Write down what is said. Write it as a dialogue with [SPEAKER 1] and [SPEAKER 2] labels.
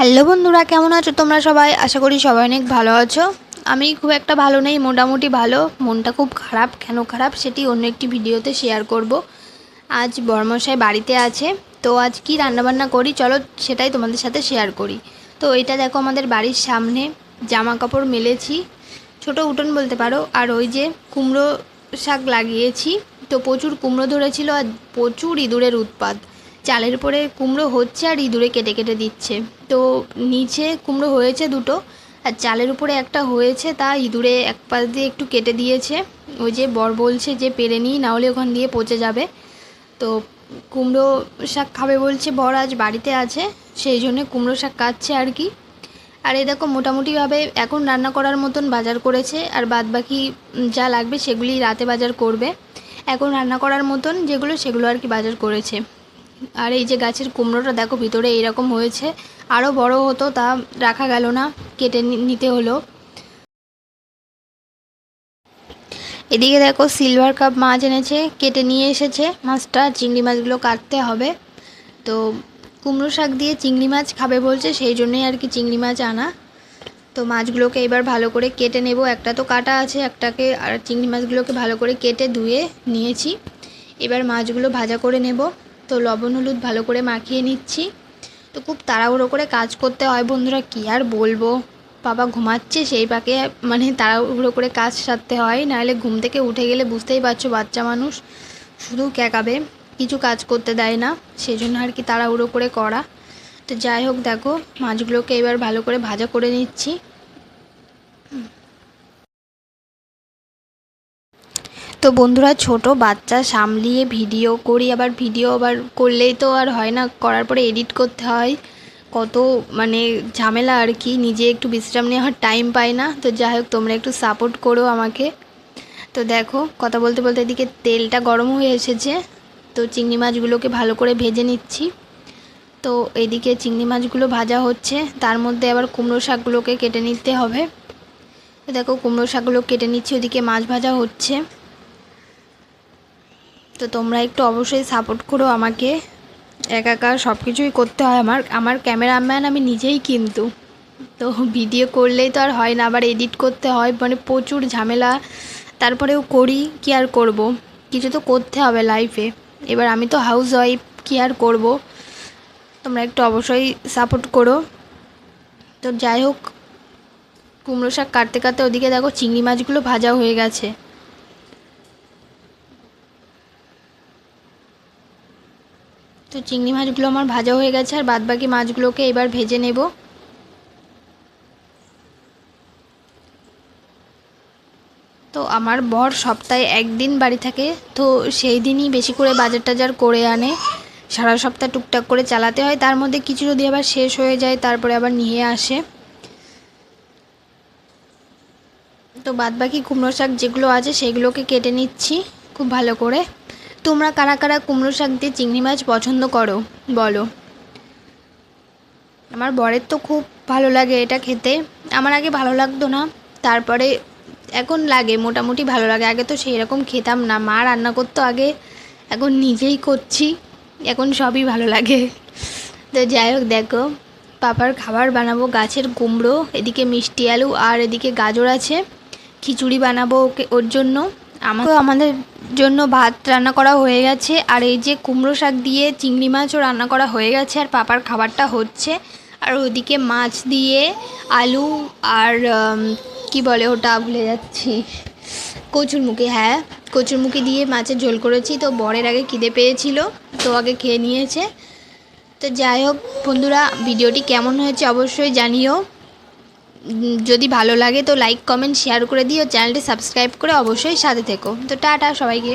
[SPEAKER 1] Hello বন্ধুরা, কেমন আছো তোমরা সবাই? আশা করি সবাই অনেক ভালো আছো। আমি খুব একটা ভালো নেই, মোটামুটি ভালো। মনটা খুব খারাপ। কেন খারাপ সেটি অন্য একটি ভিডিওতে শেয়ার করব। আজ বর্মশাই বাড়িতে আছে, তো আজ কি রান্নাবান্না করি? চলো সেটাই তোমাদের সাথে শেয়ার করি। তো এটা দেখো আমাদের বাড়ির সামনে জামা কাপড় মেলেছি। ছোট উঠোন বলতে পারো, আর ওই যে কুমড়ো শাক লাগিয়েছি। তো প্রচুর কুমড়ো ধরেছিল আর প্রচুর ইঁদুরের উৎপাত। চালের উপরে কুমড়ো হচ্ছে আর ইঁদুরে কেটে কেটে দিচ্ছে। তো নিচে কুমড়ো হয়েছে দুটো, আর চালের উপরে একটা হয়েছে, তা ইঁদুরে এক পাশ দিয়ে একটু কেটে দিয়েছে। ওই যে বর বলছে যে, পেরে নিই নাহলে ওখান দিয়ে পচে যাবে। তো কুমড়ো শাক খাবে বলছে বর, আজ বাড়িতে আছে, সেই জন্যে কুমড়ো শাক কাটছে আর কি। আর এই দেখো, মোটামুটিভাবে এখন রান্না করার মতন বাজার করেছে, আর বাদ বাকি যা লাগবে সেগুলি রাতে বাজার করবে। এখন রান্না করার মতন যেগুলো, সেগুলো আর কি বাজার করেছে। আর এই যে গাছের কুমড়োটা দেখো, ভিতরে এইরকম হয়েছে। আরও বড় হতো, তা রাখা গেল না, কেটে নিতে হলো। এদিকে দেখো সিলভার কাপ মাছ এনেছে, কেটে নিয়ে এসেছে মাছটা, চিংড়ি মাছগুলো কাটতে হবে। তো কুমড়ো শাক দিয়ে চিংড়ি মাছ খাবে বলছে, সেই জন্যই আর কি চিংড়ি মাছ আনা। তো মাছগুলোকে এবার ভালো করে কেটে নেব। একটা তো কাটা আছে, একটাকে আর চিংড়ি মাছগুলোকে ভালো করে কেটে ধুয়ে নিয়েছি। এবার মাছগুলো ভাজা করে নেব। তো লবণ, হলুদ ভালো করে মাখিয়ে নিচ্ছি। তো খুব তাড়াহুড়ো করে কাজ করতে হয় বন্ধুরা, কী আর বলব? বাবা ঘুমাচ্ছে, সেই পাকে মানে তাড়াহুড়ো করে কাজ সারতে হয়, নাহলে ঘুম থেকে উঠে গেলে বুঝতেই পারছ বাচ্চা মানুষ, শুধু ক্যাকাবে কিছু কাজ করতে দেয় না সেই জন্য আর কি তাড়াহুড়ো করে করা। তো যাই হোক, দেখো, মাছগুলোকে এবার ভালো করে ভাজা করে নিচ্ছি। তো বন্ধুরা ছোট বাচ্চা সামলিয়ে ভিডিও করি, আবার ভিডিও আবার করলেই তো আর হয় না। করার পরে এডিট করতে হয়। কত মানে ঝামেলা আর কি, নিজে একটু বিশ্রাম নেওয়ার টাইম পাই না। তো যাই হোক, তোমরা একটু সাপোর্ট করো আমাকে। তো দেখো, কথা বলতে বলতে এদিকে তেলটা গরম হয়ে এসেছে। তো চিংড়ি মাছগুলোকে ভালো করে ভেজে নিচ্ছি। তো এদিকে চিংড়ি মাছগুলো ভাজা হচ্ছে। তার মধ্যে আবার কুমড়ো শাকগুলোকে কেটে নিতে হবে। তো দেখো, কুমড়ো শাকগুলো কেটে নিচ্ছি, ওদিকে মাছ ভাজা হচ্ছে। তো তোমরা একটু অবশ্যই সাপোর্ট করো আমাকে। একা একা সব কিছুই করতে হয় আমার। আমার ক্যামেরাম্যান আমি নিজেই কিন্তু। তো ভিডিও করলেই তো আর হয় না, আবার এডিট করতে হয়। মানে প্রচুর ঝামেলা। তারপরেও করি, কি আর করব? কিছু তো করতে হবে লাইফে এবার আমি তো হাউস ওয়াইফ কি আর করব? তোমরা একটু অবশ্যই সাপোর্ট করো। তো যাই হোক, কুমড়ো শাক কাটতে কাটতে ওদিকে দেখো চিংড়ি মাছগুলো ভাজা হয়ে গেছে। তো চিংড়ি মাছগুলো আমার ভাজা হয়ে গেছে আর বাদ বাকি মাছগুলোকে এবার ভেজে নেব। তো আমার বর সপ্তাহে একদিন বাড়ি থাকে, তো সেই দিনই বেশি করে বাজার টাজার করে আনে। সারা সপ্তাহ টুকটাক করে চালাতে হয়, তার মধ্যে কিছু যদি আবার শেষ হয়ে যায়, তারপরে আবার নিয়ে আসে। তো বাদ বাকি কুমড়ো শাক যেগুলো আছে, সেগুলোকে কেটে নিচ্ছি খুব ভালো করে। তোমরা কারা কারা কুমড়ো শাক দিয়ে চিংড়ি মাছ পছন্দ করো? বলো। আমার বরের তো খুব ভালো লাগে এটা খেতে। আমার আগে ভালো লাগতো না, তারপরে এখন লাগে, মোটামুটি ভালো লাগে। আগে তো সেই রকম খেতাম না। মা রান্না করতো আগে, এখন নিজেই করছি, এখন সবই ভালো লাগে। তো যাই হোক, দেখো, পাপার খাবার বানাবো গাছের কুমড়ো, এদিকে মিষ্টি আলু, আর এদিকে গাজর আছে। খিচুড়ি বানাবো ওকে ওর জন্য। আমার তো আমাদের জন্য ভাত রান্না করা হয়ে গেছে, আর এই যে কুমড়ো শাক দিয়ে চিংড়ি মাছও রান্না করা হয়ে গেছে, আর পাপার খাবারটা হচ্ছে। আর ওদিকে মাছ দিয়ে আলু আর কি বলে ওটা ভুলে যাচ্ছি। কচুরমুখী হ্যাঁ কচুরমুখী দিয়ে মাছের ঝোল করেছি, তো বরের আগে খিদে পেয়েছিল, তো আগে খেয়ে নিয়েছে। তো যাই হোক বন্ধুরা, ভিডিওটি কেমন হয়েছে অবশ্যই জানিও। যদি ভালো লাগে তো লাইক কমেন্ট শেয়ার করে দিও। চ্যানেলটি সাবস্ক্রাইব করে অবশ্যই সাথে থেকো। তো টাটা সবাইকে।